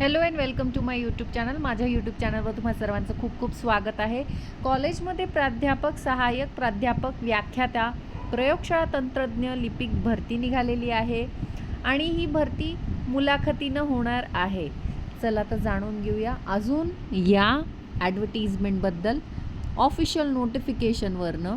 Hello and welcome to my YouTube channel माझ्या YouTube चॅनलवर तुम्हा सर्वांचं खूप खूप स्वागत आहे. कॉलेजमध्ये प्राध्यापक सहाय्यक प्राध्यापक व्याख्याता प्रयोगशाळा तंत्रज्ञ लिपिक भरती निघालेली आहे आणि ही भरती मुलाखतीनं होणार आहे. चला तर जाणून घेऊया. अजून या ॲडव्हर्टिजमेंटबद्दल ऑफिशियल नोटिफिकेशनवरनं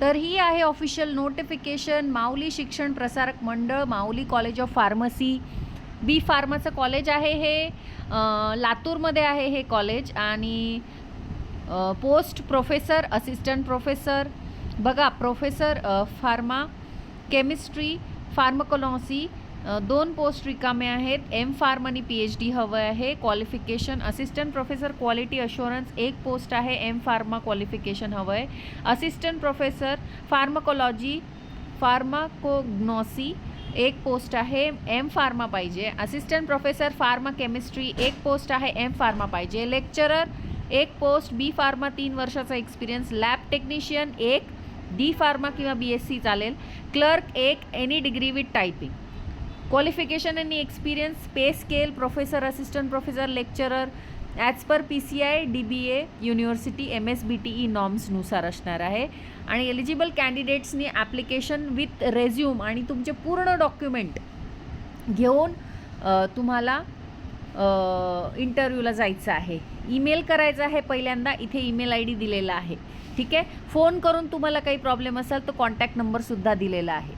तर ही आहे official notification Mauli Shikshan Prasarak Mandal Mauli college of pharmacy. B फार्माचं college आहे हे लातूरमध्ये आहे हे कॉलेज आणि पोस्ट प्रोफेसर असिस्टंट प्रोफेसर. बघा प्रोफेसर फार्मा केमिस्ट्री फार्मकोलॉसी दोन पोस्ट रिकामे आहेत. एम फार्म आणि पी एच डी हवं आहे. Qualification assistant professor quality assurance एक पोस्ट आहे. एम फार्मा क्वालिफिकेशन हवं आहे असिस्टंट प्रोफेसर फार्मकोलॉजी फार्माकोग्नॉसी एक पोस्ट आहे. एम फार्मा पाहिजे. असिस्टंट प्रोफेसर फार्मा केमिस्ट्री एक पोस्ट आहे. एम फार्मा पाहिजे. लेक्चरर एक पोस्ट बी फार्मा तीन वर्षाचा एक्सपिरियन्स लॅब टेक्निशियन एक. डी फार्मा किंवा बी एस सी चालेल. क्लर्क एक. Any degree with typing qualification आणि experience pay scale professor assistant professor lecturer as per P C I D B A university M S B T E नॉर्म्सनुसार असणार आहे. आणि eligible कॅन्डिडेट्सनी application with resume आणि तुमचे पूर्ण document घेऊन तुम्हाला इंटरव्ह्यूला जायचं आहे. ईमेल करायचा आहे पहिल्यांदा इथे ईमेल आय डी दिलेला आहे. ठीक आहे? फोन करून तुम्हाला काही प्रॉब्लेम असेल तर कॉन्टॅक्ट नंबरसुद्धा दिलेला आहे.